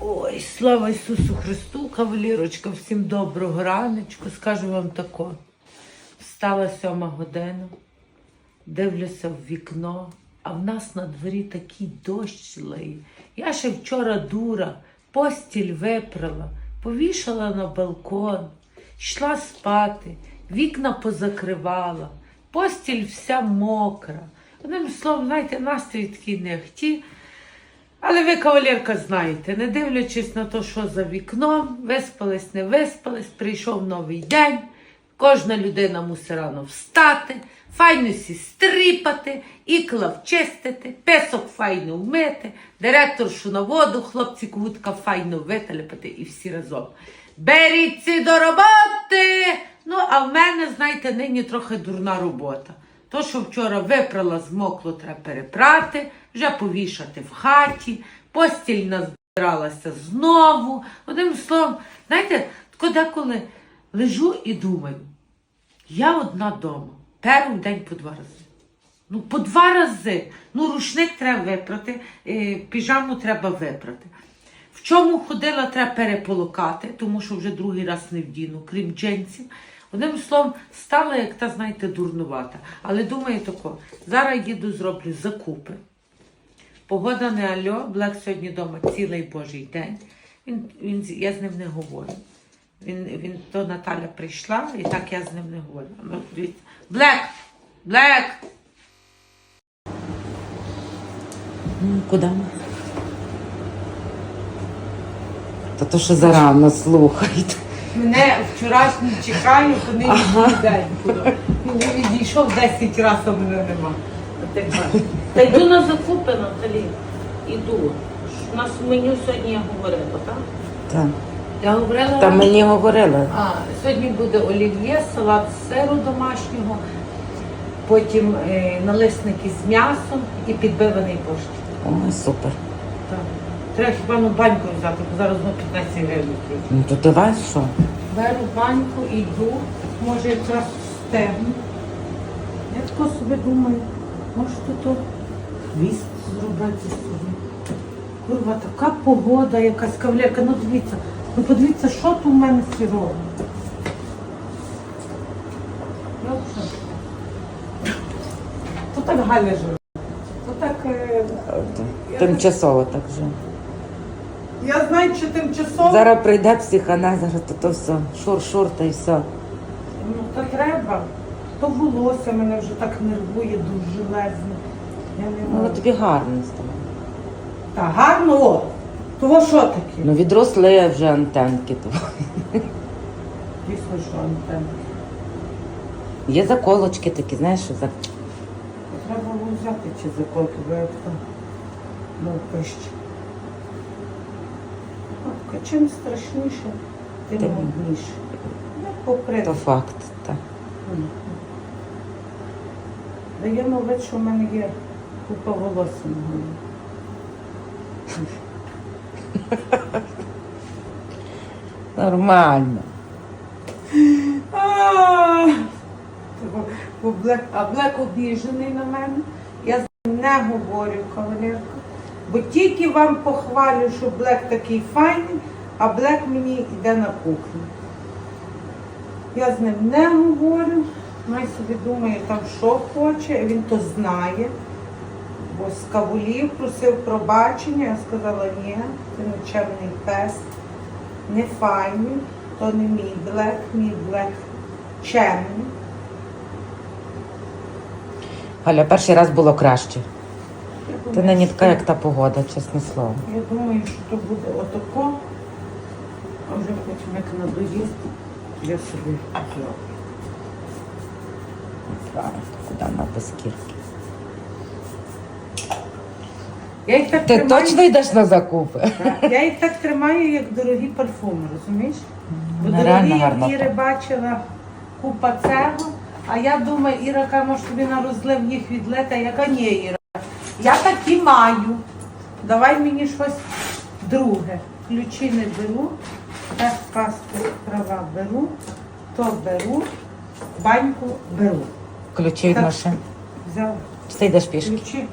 Ой, слава Ісусу Христу, кавалірочка, всім доброго раночку. Скажу вам тако. Встала сьома година, дивлюся в вікно, а в нас на дворі такий дощ лиє. Я ще вчора дура, постіль випрала, повішала на балкон, йшла спати, вікна позакривала, постіль вся мокра. Одним словом, знаєте, настрій такий не хті. Але ви, кавалерка, знаєте, не дивлячись на те, що за вікном, виспались, не виспались, прийшов новий день, кожна людина мусить рано встати, файно сі стріпати, ікла вчистити, песок файно вмити, директоршу на воду, хлопці кутка файно виталяпати і всі разом. Беріться до роботи! Ну, а в мене, знаєте, нині трохи дурна робота. То, що вчора випрала, змокло, треба перепрати, вже повішати в хаті, постіль назбиралася знову. Одним словом, знаєте, деколи лежу і думаю, я одна вдома, перу в день по два рази. Ну, по два рази. Ну, рушник треба випрати, е, піжаму треба випрати. В чому ходила, треба переполокати, тому що вже другий раз не вдіну, крім джинсів. Одним словом, стала, як та, знаєте, дурнувата. Але думаю тако, зараз їду, зроблю закупи. Погода не альо, Блек сьогодні вдома цілий божий день. Він, він, я з ним не говорю. Він, він, то Наталя прийшла, і так я з ним не говорю. Ну. Блек! Блек! Куди? Та то, що зарано слухайте. Мене вчорашній чекаю, то нині день. Він відійшов 10 разів, а мене нема. Та йду на закупи, Наталі. Іду. У нас в меню сьогодні я говорила, так? Та, Я говорила. та мені говорили. А, сьогодні буде олів'є, салат з сиру домашнього, потім е, налисники з м'ясом і підбиваний борщ. Ой, супер. Так. Треба хіба ну баньку взяти, бо зараз на 15 гривень. Ну то давай що? Беру баньку, йду, може якраз встигну. Я тако собі думаю, може тут хвіст зробити собі. Курва, така погода, якась кавалерка. Ну дивіться, ну подивіться, що тут у мене сірово. Я. То так Галя живе. То так. е, Тимчасово так вже. Я знаю, що тимчасово. Зараз прийде психоаналіз, то, то все. Шур-шур та й все. Ну, то треба. То волосся мене вже так нервує дуже железно. Ну можу. тобі гарно стало. Та гарно, о. Того що таке? Ну відросли вже антенки. То. Дійсно, що антенна. Є заколочки такі, знаєш, що за... Треба було взяти ці заколки, бо я там ну, пищ. Чим страшніше, тим модніше. Як попри. то факт. Та. Мгм. Даємо вид, що в мене є купа волосся на голові. Нормально. А, бо Блек, а Блек обіжений на мене. Я з ним не говорю, кавалерка. Бо тільки вам похвалю, що Блек такий файний, а Блек мені йде на кухню. Я з ним не говорю. Най собі думає там, що хоче, він то знає. Бо з кавулів просив пробачення, я сказала, ні, ти нечемний пес, не файний, то не мій блек, мій блек чемний. Галя, перший раз було краще. Я Ти думаю, нині що- така, як та погода, чесне слово. Я думаю, що то буде отако, а вже потім як надоїсть, я собі зроблю. Правильно, Куди на без кірки. Я їх так Ти тримаю, точно йдеш на закупи? Так, я їх так тримаю, як дорогі парфуми, розумієш? Бо Вона дорогі, реально гарна як Іри бачила купа цього, а я думаю, Іра каже, може тобі на розлив їх відлити, я кажу, ні, Іра, я такі маю. Давай мені щось друге. Ключі не беру, теж паспорт права беру, то беру, баньку беру. Ключі від Так. машин. Чи ти йдеш пішки? ключі.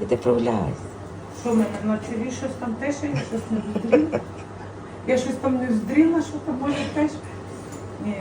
Ти ти прогуляйся. Що в мене на TV щось там пише, я щось не зустріла. Я щось там не зустріла, що там може пише. Ні,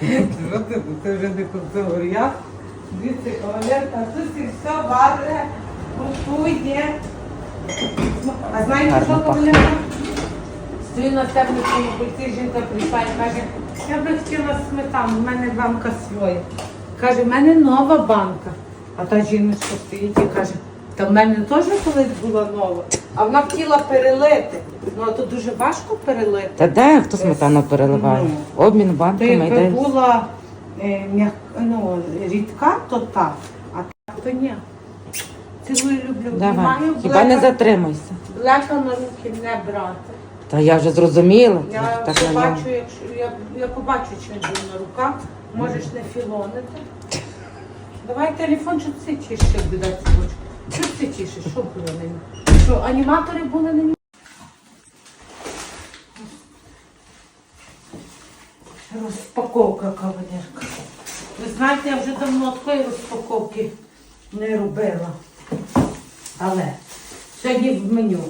ти, це вже не категорія. Дивіться, кавалерка, а тут і все варре, готує. А знаєте, що кавалерка? Стою на темному пульті, жінка прийшла і каже, я би хотіла сметану, в мене банка своя. Каже, в мене нова банка. А та жіночка стоїть і каже, та в мене теж колись була нова. А вона хотіла перелити. Ну а то дуже важко перелити. Та де хто сметану переливає? Обмін То банками якби йде. була е, м'як, ну, рідка, то так, а так то ні. Цілую люблю. Давай, Маю хіба не блека- затримайся. Блека на руки не брати. Та я вже зрозуміла. Я так не побачу, можна. якщо я, я побачу, чи він на руках, можеш не філонити. Давай телефон, що це тіше буде цвочку. Що це тіше? Що було на ньому? Що, аніматори були на ньому? Розпаковка кавалерка. Ви знаєте, я вже давно такої розпаковки не робила. Але сьогодні в меню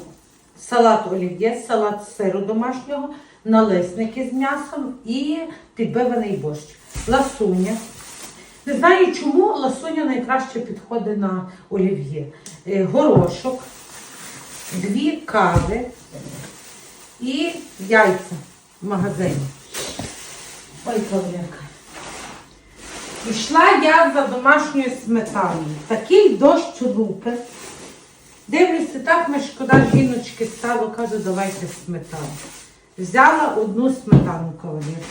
салат олів'є, салат з сиру домашнього, налисники з м'ясом і підбиваний борщ. Ласуня. Не знаю чому ласуня найкраще підходить на олів'є. Е, Горошок, дві кави і яйця в магазині. Ой, кавалерка. Пішла я за домашньою сметаною. Такий дощ лупить. Дивлюся, так ми шкода жіночки стало, кажу, давайте сметану. Взяла одну сметану кавалер.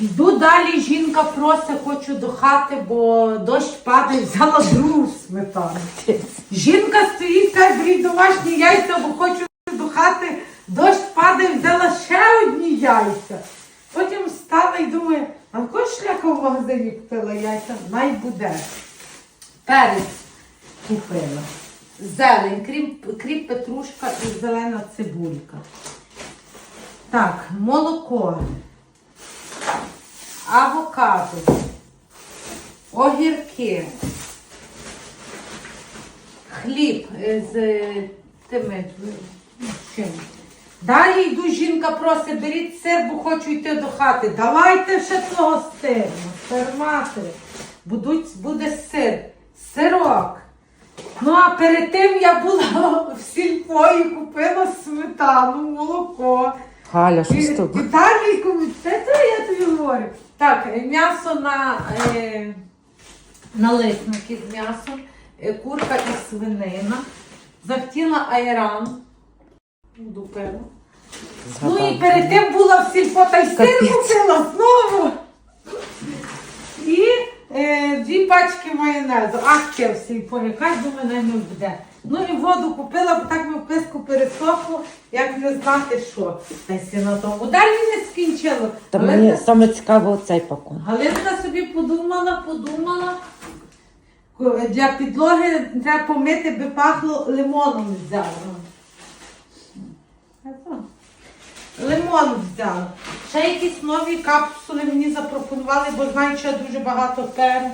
Йду далі, жінка просить, хочу до хати, бо дощ падає, взяла другу сметану. Жінка стоїть, каже, беріть домашні яйця, бо хочу до хати, дощ падає, взяла ще одні яйця. Потім встала і думаю, а кого шляха в магазині купила яйця? Най буде. Перець купила. Зелень, кріп, кріп петрушка і зелена цибулька. Так, молоко, авокадо, огірки, хліб е, з е, тими ну, чим. Далі йду, жінка просить, беріть сир, бо хочу йти до хати. Давайте ще того сиру, ферматори. Будуть, буде сир, сирок. Ну, а перед тим я була в сільпо і купила сметану, молоко. Галя, що з тобою? Віталійку, це я тобі говорю. Так, е, м'ясо на е, налисники з м'ясом, е, курка і свинина. Захотіла айран. Буду пиво. Ну і перед тим була в сільпо, та Капець. купила знову. І е, дві пачки майонезу. Ах, ще в сільпо, яка думаю, не буде. Ну і воду купила, бо так ми в писку пересохло, як не знати що. Та й си на тому. Далі не скінчило. Та мені саме цікаво оцей пакун. Галинка собі подумала, подумала. Для підлоги треба помити, би пахло лимоном взяла. Лимон взяла. Ще якісь нові капсули мені запропонували, бо знають, що я дуже багато перу.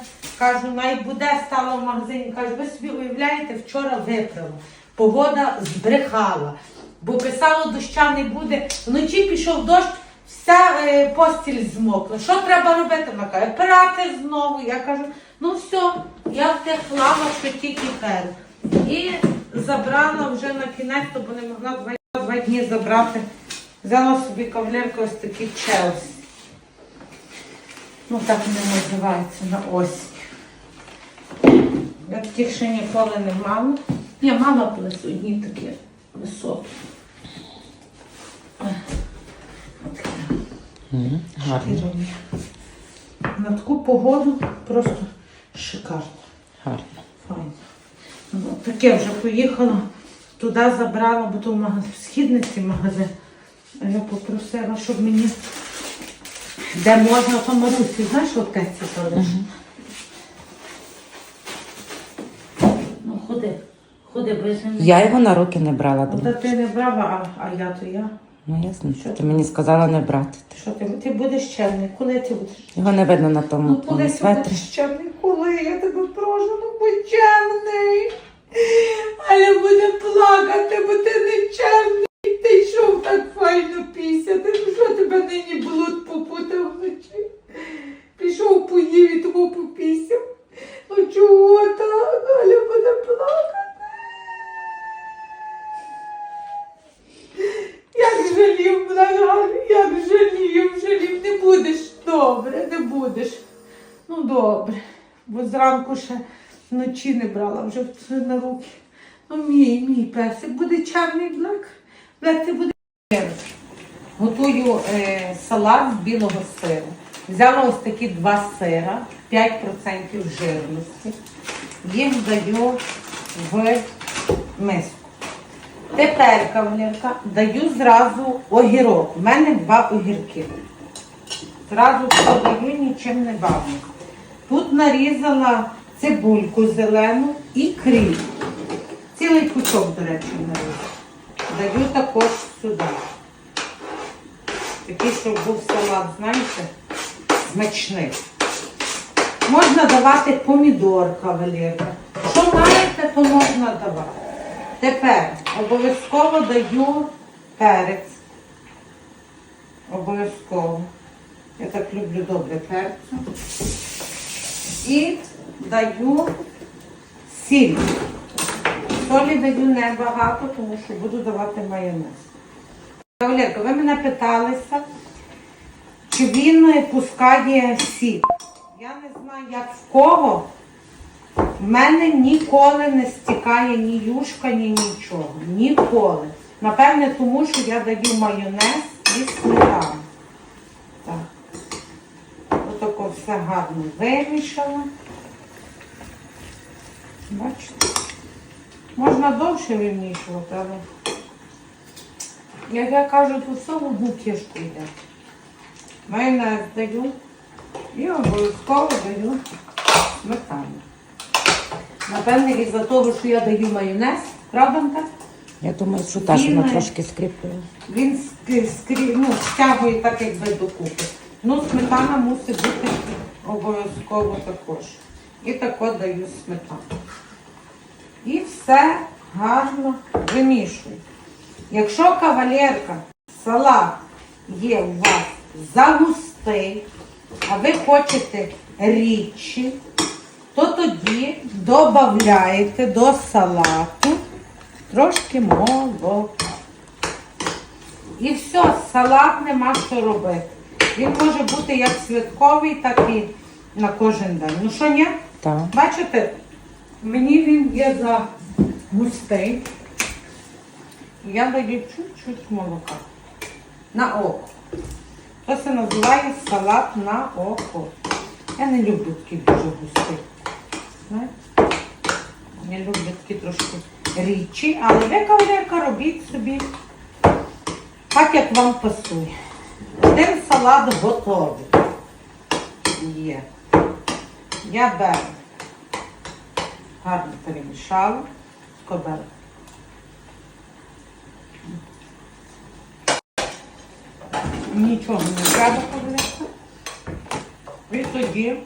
Кажу, най буде, стала в магазині. Кажу, ви собі уявляєте, вчора виправила. Погода збрехала. Бо писало, доща не буде. Вночі пішов дощ, вся е, постіль змокла. Що треба робити? Вона каже, прати знову. Я кажу, ну все, я втехлала, що тільки перу. І забрала вже на кінець, бо не могла два, дні забрати. Взяла собі кавалерку ось такий Челсі. Ну так не називається на осінь. Я таких ще ніколи не мала. Ні, мала колись одні такі високі. Отакі. Гарно. На таку погоду просто шикарно. гарно. Файно. Ну, таке вже поїхала, туди забрала, бо то в магазин, в східниці магазин. А я попросила, щоб мені де можна, то Марусі, знаєш, в аптеці залиш. Ну, ходи, ходи, бо я ж не Я його на руки не брала. Ну. Та ти не брала, а, а я то я. Ну ясно, що ти мені сказала не брати. Що ти, ти будеш чемний? Коли ти будеш? Його не видно на тому Ну, коли ти светрі. будеш чемний? Коли? Я тебе прошу, ну будь чемний. Але буде плакати, бо ти нечемний. Ти йшов так файно пісяти. Ну що тебе нині блуд попутав вночі? Пішов поїв і тому попісяв. Ну чого так? Галя буде плакати. Як жалів, Галя, як жалів, жалів. Не будеш добре, не будеш. Ну добре, бо зранку ще вночі не брала вже на руки. Ну, мій, мій песик буде чарний блек. Блек це буде. Готую е, салат з білого сиру. Взяла ось такі два сира, 5% жирності. Їх даю в миску. Тепер, кавалерка, даю зразу огірок. У мене два огірки. Зразу все даю, нічим не бавлю. Тут нарізала цибульку зелену і кріп. Цілий кусок, до речі, нарізала. Даю також сюди. Такий, щоб був салат, знаєте, смачний. Можна давати помідор, кавалерка. Що маєте, то можна давати. Тепер обов'язково даю перець. Обов'язково. Я так люблю добре перцю. І даю сіль. Солі даю небагато, тому що буду давати майонез. Кавалерка, ви мене питалися, чи він пускає сік. Я не знаю, як в кого. В мене ніколи не стікає ні юшка, ні нічого. Ніколи. Напевне, тому що я даю майонез і сметану. Так. Отако все гарно вимішала. Бачите? Можна довше вимішувати, але як я кажу, то все в одну кишку йде. Майонез даю і обов'язково даю сметану. Напевне, із-за того, що я даю майонез, правда? Я думаю, що що вона трошки скріпує. Він ск- скрі, ну, стягує так, якби докупи. Ну, сметана мусить бути обов'язково також. І тако даю сметану. І все гарно вимішую. Якщо кавалерка, салат є у вас загустий, а ви хочете рідші, то тоді додаєте до салату трошки молока. І все, салат нема що робити. Він може бути як святковий, так і на кожен день. Ну що ні? Так. Бачите, мені він є за густий. Я даю чуть-чуть молока на око. То це називає салат на око. Я не люблю такий дуже густий. Знаєте? Я люблю такі трошки рідчі, але ви кавалерка робіть собі так, як вам пасує. Один салат готовий. Є. Я беру. Гарно перемішала. Скобер. Нічого не треба подивитися. І тоді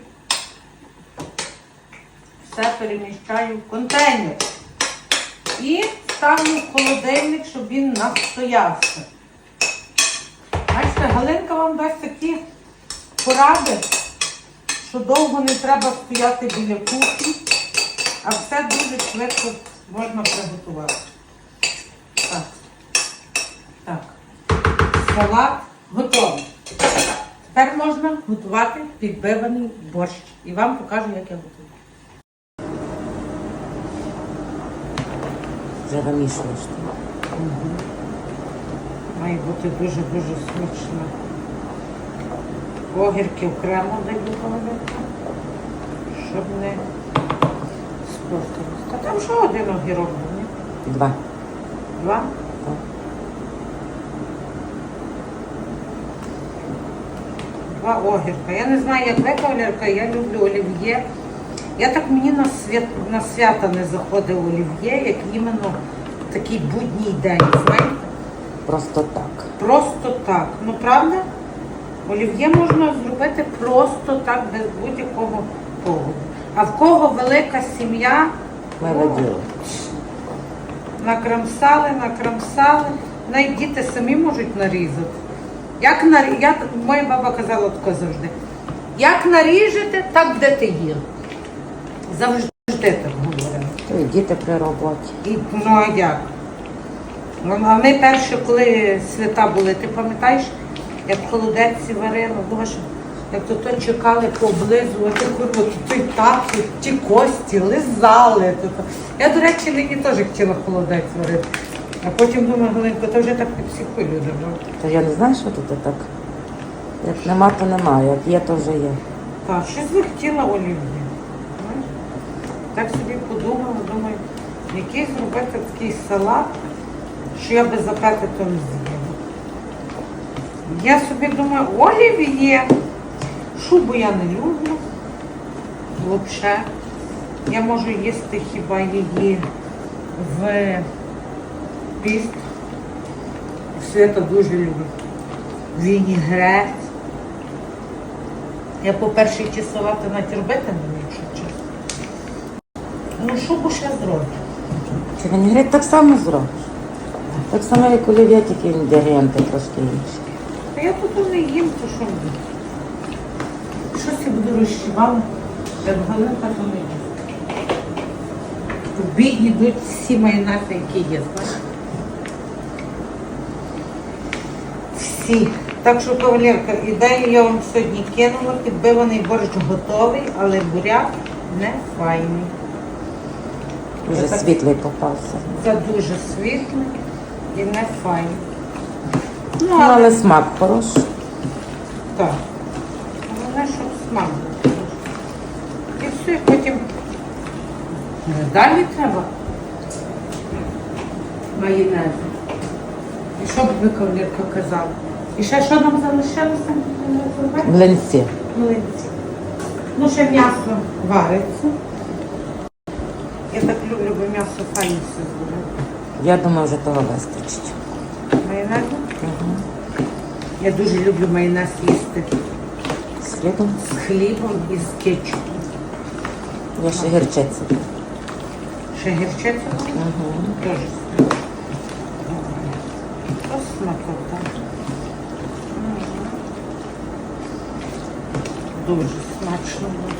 все переміщаю в контейнер. І ставлю в холодильник, щоб він настоявся. Бачите, Галинка вам дасть такі поради, що довго не треба стояти біля кухні, а все дуже швидко можна приготувати. Так. Так. Салат готовий. Тепер можна готувати підбиваний борщ. І вам покажу, як я готую. Вже вимішуєш. Має бути дуже-дуже смачно. Огірки окремо даю половинку, щоб не спортилось. Та там що один огірок був, ні? Два. Два? Два огірка. Я не знаю, як ви кавалерка, я люблю олів'є. Я так мені на, свят, на свята не заходив олів'є, як іменно в такий будній день, знаєте? Просто так. Просто так. Ну правда? Олів'є можна зробити просто так, без будь-якого поводу. А в кого велика сім'я. Накрамсали, накрамсали. Навіть діти самі можуть нарізати. Як нарі... Я... Моя баба казала тако завжди. Як наріжете, так будете їли. Завжди так говорила. То і діти при роботі. І ну а як? Ну, А ми перше, коли свята були, ти пам'ятаєш, як в холодеці варила, боже, як то то чекали пооблизувати курву, той так, ті кості, лизали. То, то. Я, до речі, нині теж хотіла холодець варити. А потім думаю, Галинко, то вже так психуй люди. ну. То я не знаю, що тут так. Як нема, то немає. Як є, то вже є. Так, щось захотіла олів'є. знаєш. Так собі подумала, думаю, який зробити такий салат, що я би запети то не з'їла. Я собі думаю, олів'є. Шубу я не люблю. Взагалі. Я можу їсти хіба її в піст. Свята дуже любить. Вінігрець. Я по першій ті салати навіть робити не вмію, якщо чесно. Ну, шубу ще зроблю. Чи вінігрет так само зробиш? Так само, як олів'я, тільки інгредієнти трошки інші. Та я тут не їм, то що буде. Щось я буду розчивала, як галинка, то не їм. В бій йдуть всі майонези, які є, знаєш? Всі. Так що, кавалерка, ідею я вам сьогодні кинула, підбиваний борщ готовий, але буряк не файний. Дуже Так. світлий попався. Це дуже світлий і не файний. Ну, Ну, але смак хороший. Так. Головне, щоб смак був. І все, і потім далі треба майонези. І що б ви, кавалерка, казали? І ще що нам залишилося? Млинці. Млинці. Ну, ще м'ясо вариться. Я так люблю, бо м'ясо файно все зробити. Я думаю, вже того вистачить. Майонезу? Я дуже люблю майонез їсти З хлібом. з хлібом і з кетчупом. Я ще гірчицю. Ще гірчиця Угу. теж. Ось смакота. Дуже смачно буде.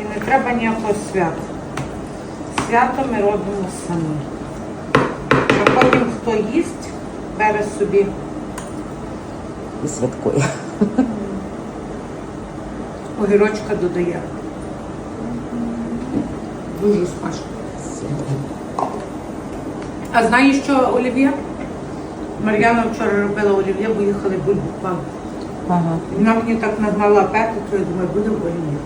І не треба ніякого свята. Свято ми робимо самі. А потім хто їсть, бере собі І святкує. огірочка додає. Дуже смачно. А знаєш що, Олів'є? Мар'яна вчора робила олів'є, бо їхали бульбу. Ага. Вона мені так нагнала апетит, то я думаю, буде олів'є.